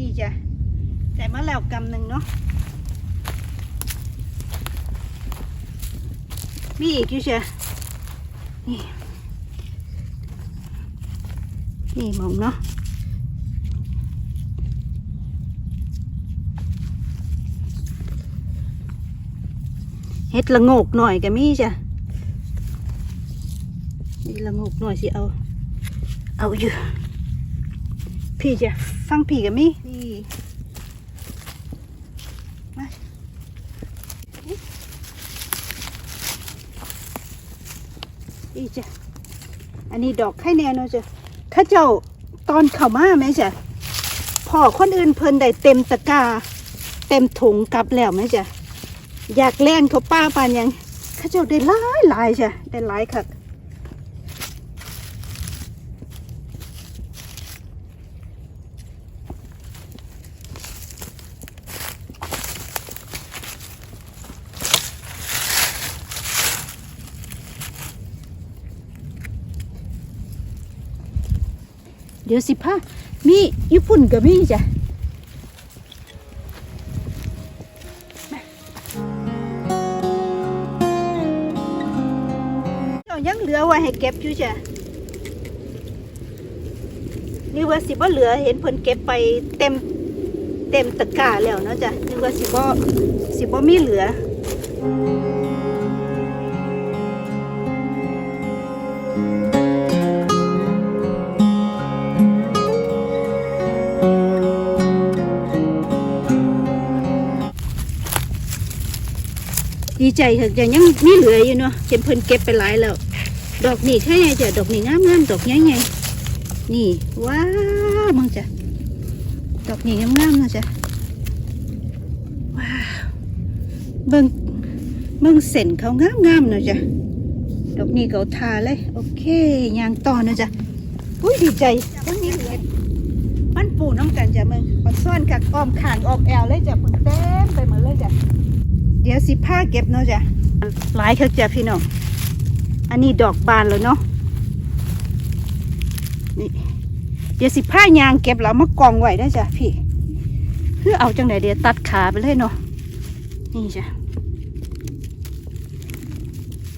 นี่จ้ะแต่มาแล้วกำหนึ่งเนาะมีอีกอยู่จ้ะนี่นี่หมองเนาะเห็ดละโงกหน่อยก็มีจ้ะนี่ละโงกหน่อยสิเอา เอาอยู่ พี่จะฟังพี่กับมี่นี่มานี่จ้ะอันนี้ดอกไข่แนวเนาะจ้ะข้าเจ้าตอนเข้ามาไหมจ้ะพ่อคนอื่นเพิ่นได้เต็มตะกร้าเต็มถุงกลับแล้วไหมจ้ะอยากแล่นเขาป้าปานหยังข้าเจ้าได้หลายหลายจ้ะได้หลายค่ะ ดี๋ยวสิพามีญี่ปุ่นก็มีจ้ะเรายังเหลือไว้ให้เก็บอยู่จ้ะนี่ว่าสิบ่เหลือเห็นเพิ่นเก็บไปเต็มเต็มตะกร้าแล้วเนาะจ้ะนี่ว่าสิบ่สิบ่มีเหลือ ดีใจค่ะจะยังมีเหลืออยู่เนาะเห็นเพิ่นเก็บไปหลายแล้ว ดอกนี่แค่ไงจ้ะดอกนี่งามงามดอกใหญ่ไงนี่ว้าวมึงจ้ะดอกนี่งามงามนะจ้ะว้าวเบิ่งเบิ่งเส้นเขางามงามนะจ้ะดอกนี่เขาทาเลย โอเคยางต่อนะจ้ะอุ้ยดีใจยังมีเหลือมันปูน้ำกันจ้ะมึงมันซ่อนกักอ้อมขางอ้อมแอวเลยจ้ะเพิ่งเต็มไปหมดเลยจ้ะ เดี๋ยวสิผ้าเก็บเนาะจ้ะหลายคักจ้ะพี่น้อง อันนี้ดอกบานแล้วเนาะ นี่ เดี๋ยวสิผ้ายางเก็บแล้วมากองไว้ได้จ้ะพี่เพื่อเอาจังไหนเดี๋ยวตัดขาไปเลยเนาะ นี่จ้ะ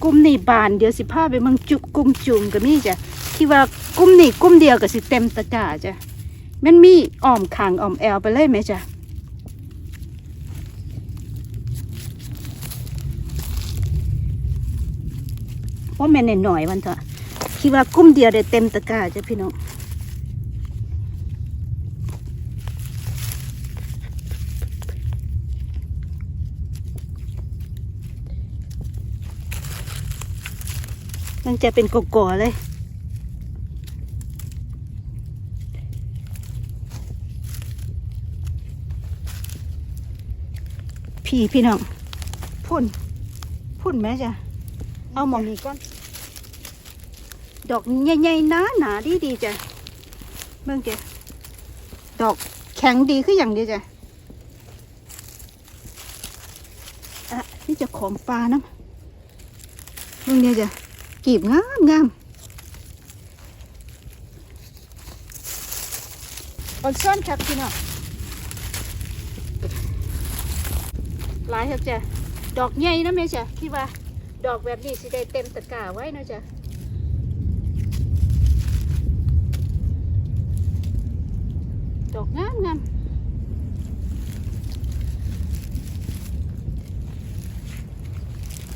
กลุ่มนี่บานเดี๋ยวสิผ้าไปมังจุกลุ่มจุ่มก็มีจ้ะที่ว่ากลุ่มนี่กลุ่มเดียวก็สิเต็มตะกร้าจ้ะมันมีอ้อมขางอ้อมแอวไปเลยไหมจ้ะ เพราแม่นหน่อยๆวันเถอะคิดว่ากุ้มเดียวได้เต็มตะกร้าจ้ะพี่น้องมันจะเป็นกก่อๆเลย พี่พี่น้อง พุ่น พุ่นแม่จ้ะเอาหมองนี้ก่อน ดอกใหญ่ๆหนาหนาดีดีจ้ะเบิ่งจ้ะดอกแข็งดีคืออย่างเดียวจ้ะอะนี่จะขอมปลาน้ำเบิ่งเนี่ยจ้ะกีบงามงามออนซ่อนครับพี่น้องหลายครับจ้ะดอกใหญ่นะแม่จ้ะคิดว่า ดอกแบบนี้สิได้เต็มตะกร้าไว้เนาะจ๊ะ ดอกงามงาม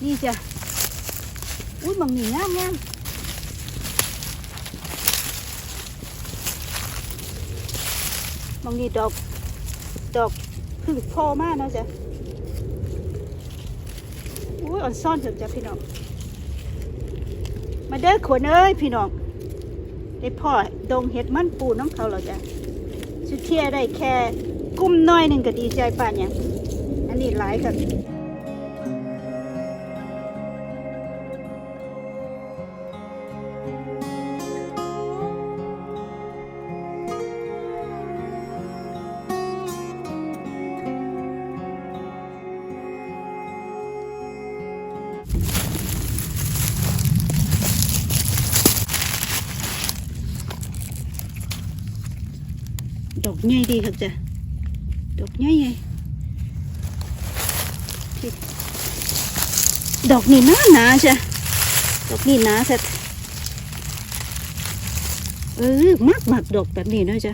นี่จ้ะ อุ้ยบางนี่งามงามบางนี่ดอก ดอกพึ่งพอมากนะจ๊ะ อุ้ยอ่อนซ่อนถอะจ้ะพี่น้อง มาเด้อขวนเอ้ยพี่น้องได้พ่อดงเห็ดมันปูน้ำเขาเหรอจ้ะ สุเทียได้แค่กุ้มน้อยหนึ่งก็ดีใจป่านยังอันนี้หลายกัน ใหญ่ดีครับจ้ะดอกใหญ่ไงพี่ดอกนี่หนาหนาจ้ะดอกนี่หนาแท้เออมากมากดอกแบบนี้เนาะจ้ะ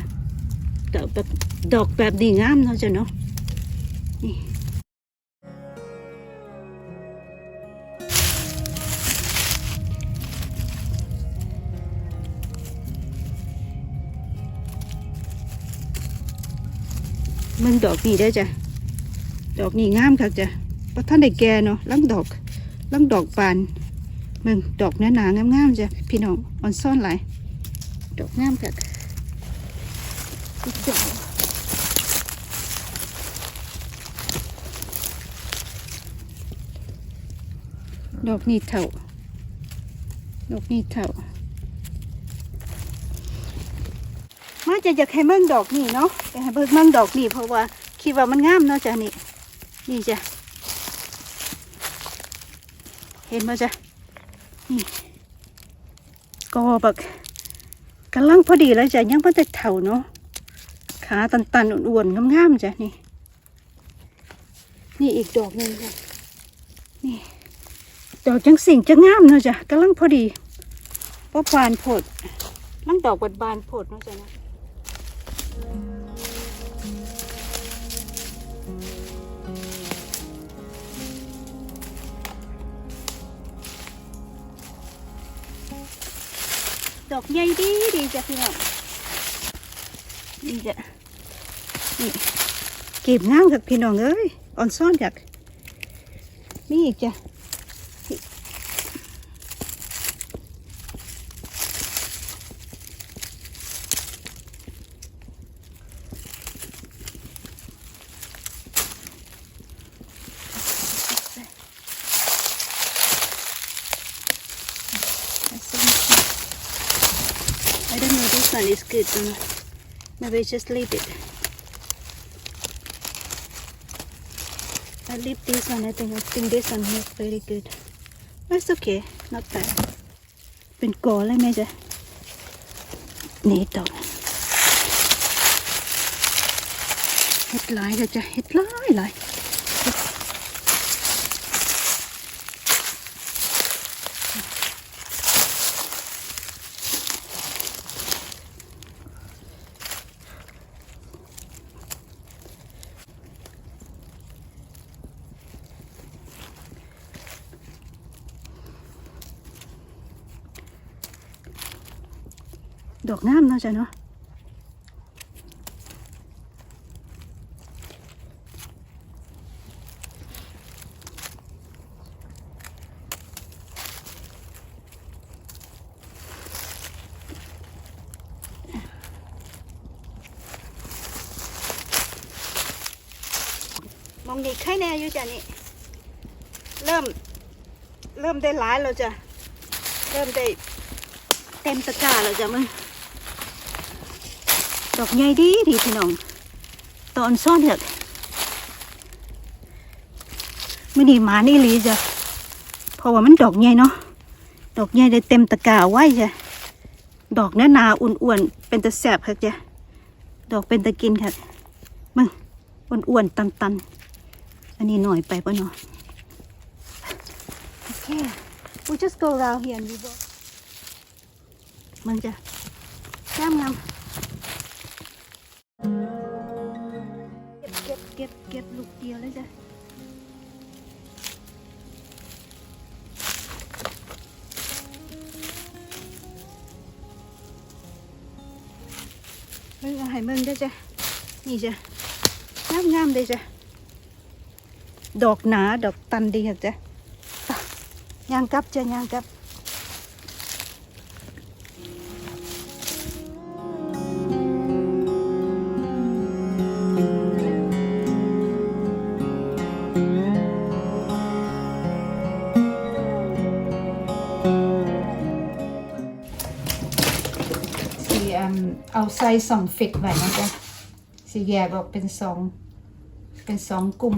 ดอกแบบดอกแบบนี้งามเนาะจ้ะเนาะ มึงดอกนี่ได้จ้ะ ดอกนี่งามค่ะจ้ะเพราะท่านได้แก่เนาะลังดอกลังดอกบานมึงดอกหนาหนางามๆจ้ะพี่น้องอ่อนซ่อนหลายดอกงามค่ะดอกดอกนี่เท่าดอกนี่เท่า มาจะอยากให้เบิ่งดอกนี่เนาะอยากให้เบิ่งเบิ่งดอกนี่เพราะว่าคิดว่ามันงามเนาะจ้ะนี่นี่จ้ะเห็นไหมจ้ะนี่ก็แบบกำลังพอดีแล้วจ้ะยังเพิ่งแต่เถ่าเนาะขาตันๆอ้วนๆงามๆจ้ะนี่นี่อีกดอกหนึ่งจ้ะนี่ดอกจังสิ่งจะงามเนาะจ้ะกำลังพอดีพราะบานโพดลังดอกบานบานๆโพดเนาะจ้ะนะ ดอกใหญ่ดีดีจ้ะพี่น้องนี่จ้ะนี่เก็บงามกับพี่น้องเอ้ยอ่อนซ่อนจากนี่อีกจ้ะ good or not. Maybe just leave it. I leave this one. I think I think this one is very good. That's okay. Not bad. เป็นกอเลยแม่จ๊ะนี่ดอกเห็ดหลายเลยจ้ะเห็ดหลายหลาย ดอกงามเนาะจ้ะเนาะมองนี่ไข่แน่อยู่จ้ะนี่ เริ่ม เริ่มได้หลายแล้วจ้ะ เริ่มได้เต็มตะกร้าแล้วจ้ะมึง ดอกใหญ่ดีดีพี่น้องตอนซ่อนเถอไม่ดีหมานี่หลีจ้ะเพราะว่ามันดอกใหญ่เนาะดอกใหญ่ได้เต็มตะกร้าไว้จ้ะดอกหนาหนาอ้วนๆเป็นตะแสบค่ะจ้ะดอกเป็นตะกินค่ะมึงอ้วนๆตันๆอันนี้หน่อยไปปะเนาะโอเค we just go around here and we go มันจะงามงาม เดียวเลยจ้ะมึงเอาให้มึงได้จ้ะ นี่จ้ะ งามงามเลยจ้ะ ดอกหนา ดอกตันดีค่ะจ้ะย่างกลับจ้ะย่างกลับ ใส่สองฟิกไว้นะจ๊ะสีแยกออกเป็นสองเป็นสองกลุ่ม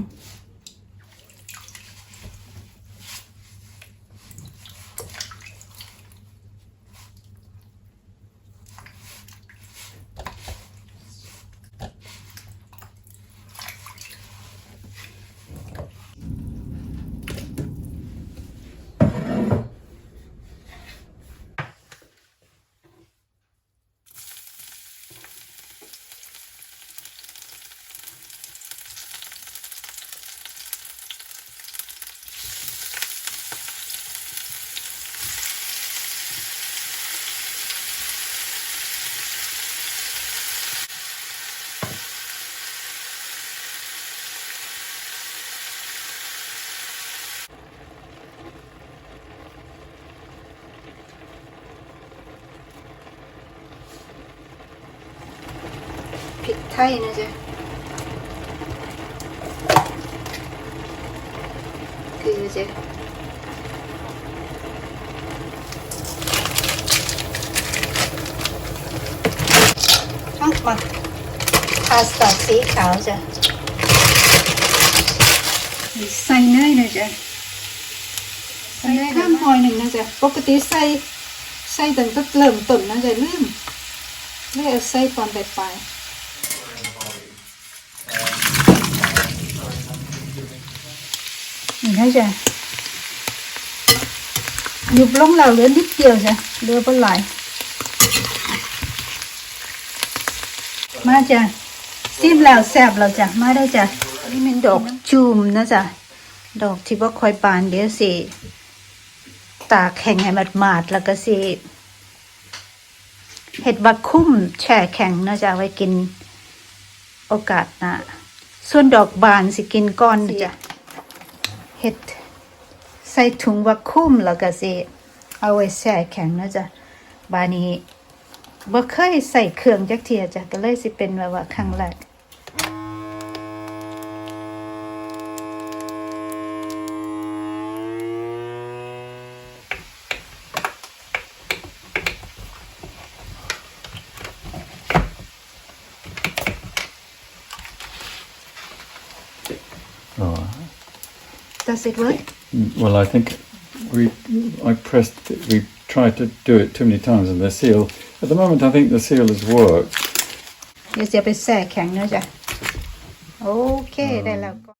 ไทยนะจ๊ะคือจ๊ะเอามาพาสต้าสีขาวจ้ะมีใส่เนยนะจ๊ะใส่ข้ามหอยหนึ่งนะจ๊ะปกติใส่ใส่ตั้งแต่เริ่มต้นนะจ๊ะลืมเลยเอาใส่ตอนปลาย ๆนี่นะจ๊ะยุบลงเราเหลือนิดเดียวจ้ะเหลือเป็นหลมาจ้ะซิมแล้วแซบแล้วจ้ะมาได้จ้ะนี่เป็นดอกจูมนะจ๊ะดอกที่ว่าคอยบานเดี๋ยวสิตากแข็งให้มันมาดแล้วก็สิเห็ดบักคุ้มแช่แข็งนะจ๊ะไว้กินโอกาสนะส่วนดอกบานสิกินก้อนนะจ๊ะ เห็ดใส่ถุงบักคุ้มแล้วก็สิเอาไว้แช่แข็งนะจ๊ะบานี้บ่เคยใส่เครื่องจักเทียจ้ะก็เลยสิเป็นแบบว่าครั้งแรก Oh, Does it work? well, I think we, I pressed, it- we tried to do it too many times and the seal, at the moment I think the seal has worked. เดี๋ยวจะไปแช่แข็งนะจ๊ะ โอเค ได้แล้วก็